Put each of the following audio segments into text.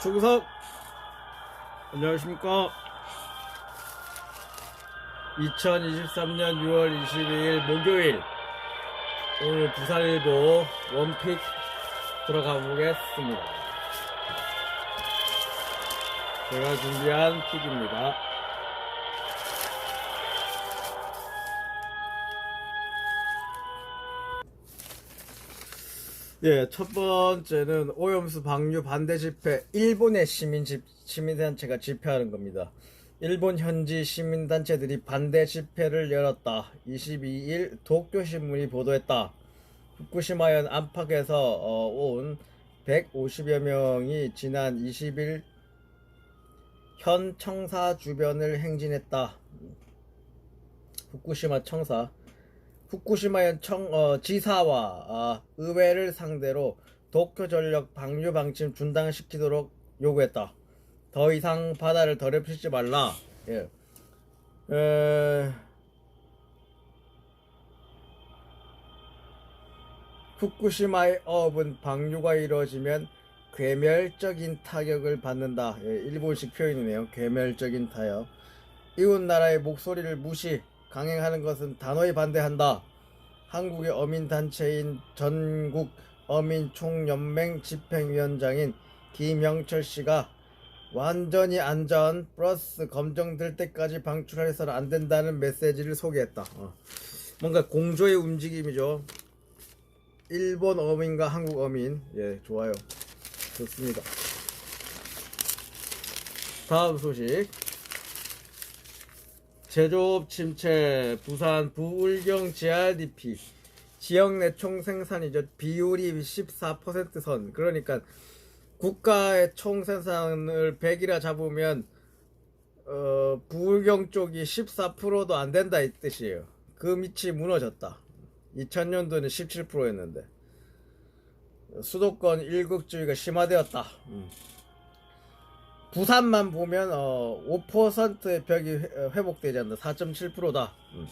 충성 안녕하십니까. 2023년 6월 22일 목요일. 오늘 부산일보 원픽 들어가 보겠습니다. 제가 준비한 픽입니다 예, 첫 번째는 오염수 방류 반대 집회 일본의 시민 집 시민단체가 집회하는 겁니다. 일본 현지 시민단체들이 반대 집회를 열었다. 22일 도쿄 신문이 보도했다. 후쿠시마현 안팎에서 어, 온 150여 명이 지난 20일 현 청사 주변을 행진했다. 후쿠시마 청사 후쿠시마현 청, 어, 지사와 아, 의회를 상대로 도쿄 전력 방류 방침 중단시키도록 요구했다. 더 이상 바다를 더럽히지 말라. 예. 에... 후쿠시마의 어업은 방류가 이루어지면 괴멸적인 타격을 받는다. 예, 일본식 표현이네요. 괴멸적인 타격. 이웃 나라의 목소리를 무시, 강행하는 것은 단호히 반대한다. 한국의 어민단체인 전국 어민총연맹 집행위원장인 김영철 씨가 완전히 안전 플러스 검증될 때까지 방출해서는 안 된다는 메시지를 소개했다. 어. 뭔가 공조의 움직임이죠. 일본 어민과 한국 어민. 예, 좋아요. 좋습니다. 다음 소식. 제조업 침체 부산 부울경 GRDP 지역 내 총 생산이죠. 비율이 14%선. 그러니까 국가의 총 생산을 100이라 잡으면 어, 부울경 쪽이 14%도 안 된다 이 뜻이에요. 그 밑이 무너졌다. 2000년도는 17%였는데. 수도권 일극주의가 심화되었다. 음. 부산만 보면 어, 5%의 벽이 회- 회복되지 않는다. 4.7%다. 음.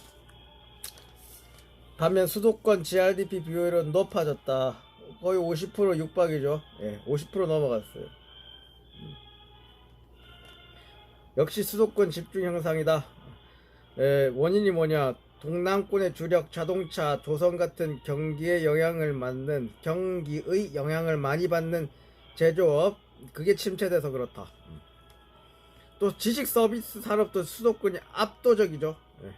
반면 수도권 GRDP 비율은 높아졌다. 거의 50% 육박이죠. 예, 50% 넘어갔어요. 음. 역시 수도권 집중 형상이다. 예, 원인이 뭐냐? 동남권의 주력 자동차, 조선 같은 경기의 영향을 받는 경기의 영향을 많이 받는 제조업 그게 침체돼서 그렇다. 또 지식 서비스 산업도 수도권이 압도적이죠. 예.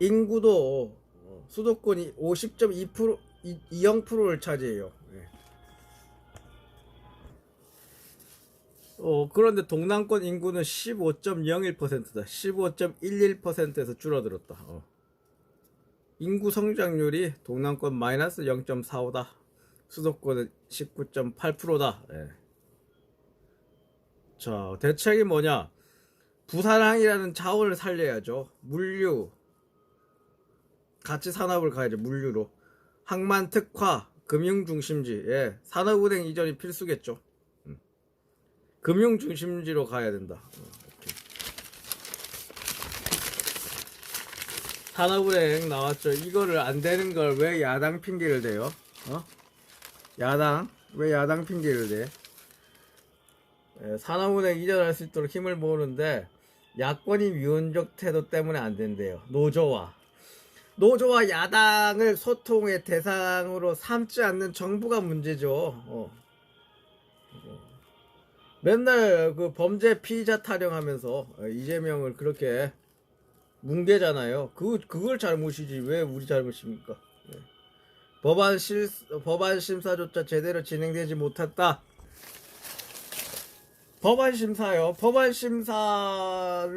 인구도 어, 수도권이 50.2% 20%를 차지해요. 예. 어, 그런데 동남권 인구는 15.01%다. 15.11%에서 줄어들었다. 어. 인구 성장률이 동남권 마이너스 0.45다. 수도권은 19.8%다. 예. 자, 대책이 뭐냐? 부산항이라는 자원을 살려야죠. 물류. 같이 산업을 가야죠. 물류로. 항만 특화, 금융 중심지. 예. 산업은행 이전이 필수겠죠. 음. 금융 중심지로 가야 된다. 어, 오케이. 산업은행 나왔죠. 이거를 안 되는 걸 왜 야당 핑계를 대요? 어? 야당? 왜 야당 핑계를 대? 예, 산업은행 이전할 수 있도록 힘을 모으는데 야권이 위헌적 태도 때문에 안 된대요. 노조와 노조와 야당을 소통의 대상으로 삼지 않는 정부가 문제죠. 어. 어. 맨날 그 범죄 피의자 타령하면서 어, 이재명을 그렇게 뭉개잖아요. 그 그걸 잘못이지 왜 우리 잘못입니까? 예. 법안 실 법안 심사조차 제대로 진행되지 못했다. 법안 심사요. 법안 심사를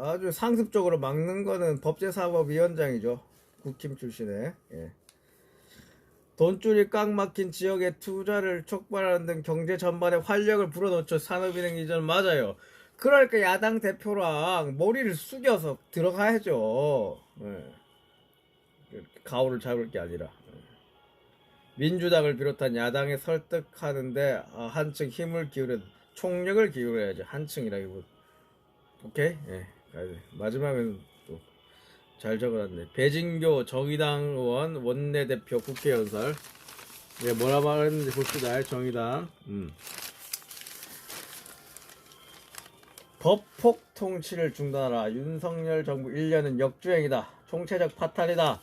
아주 상습적으로 막는 거는 법제사법위원장이죠. 국힘 출신의. 예. 돈줄이 꽉 막힌 지역에 투자를 촉발하는 등 경제 전반에 활력을 불어넣죠. 산업은행 이전 맞아요. 그러니까 야당 대표랑 머리를 숙여서 들어가야죠. 예. 가오를 잡을 게 아니라. 민주당을 비롯한 야당에 설득하는데 아, 한층 힘을 기울여 총력을 기울여야지 한층이라기보다 오케이 예 돼. 마지막은 또잘 적어놨네 배진교 정의당 의원 원내대표 국회의원설 예, 뭐라 말했는지 봅시다. 정의당. 음. 법폭 통치를 중단하라. 윤석열 정부 1년은 역주행이다. 총체적 파탄이다.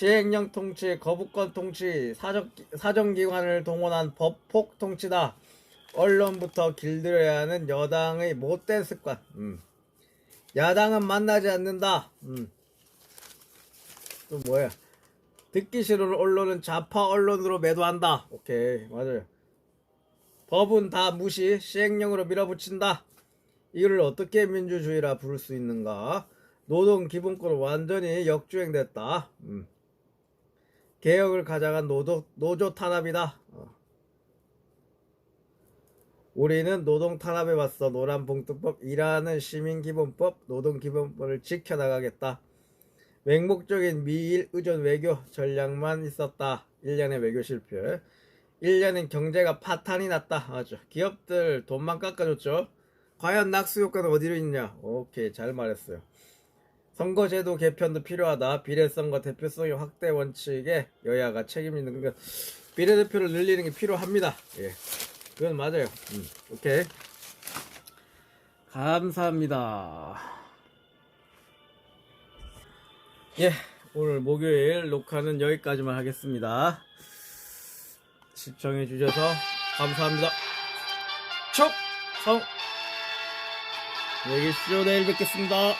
시행령 통치, 거부권 통치, 사적, 사정기관을 동원한 법폭 통치다. 언론부터 길들여야 하는 여당의 못된 습관. 음. 야당은 만나지 않는다. 음. 또 뭐야? 듣기 싫은 언론은 좌파 언론으로 매도한다. 오케이, 맞아요. 법은 다 무시, 시행령으로 밀어붙인다. 이를 어떻게 민주주의라 부를 수 있는가? 노동 기본권은 완전히 역주행됐다. 음. 개혁을 가장한 노조, 노조 탄압이다. 어. 우리는 노동 탄압에 맞서 노란봉투법, 일하는 시민기본법, 노동기본법을 지켜나가겠다. 맹목적인 미일 의존 외교 전략만 있었다. 1년의 외교 실패. 1년은 경제가 파탄이 났다. 맞죠. 기업들 돈만 깎아줬죠. 과연 낙수 효과는 어디로 있냐? 오케이, 잘 말했어요. 선거제도 개편도 필요하다. 비례성과 대표성의 확대 원칙에 여야가 책임 있는 그러니까 비례대표를 늘리는 게 필요합니다. 예, 그건 맞아요. 음, 오케이. 감사합니다. 예, 오늘 목요일 녹화는 여기까지만 하겠습니다. 시청해 주셔서 감사합니다. 촉! 성! 안녕히 계십시오. 내일 뵙겠습니다.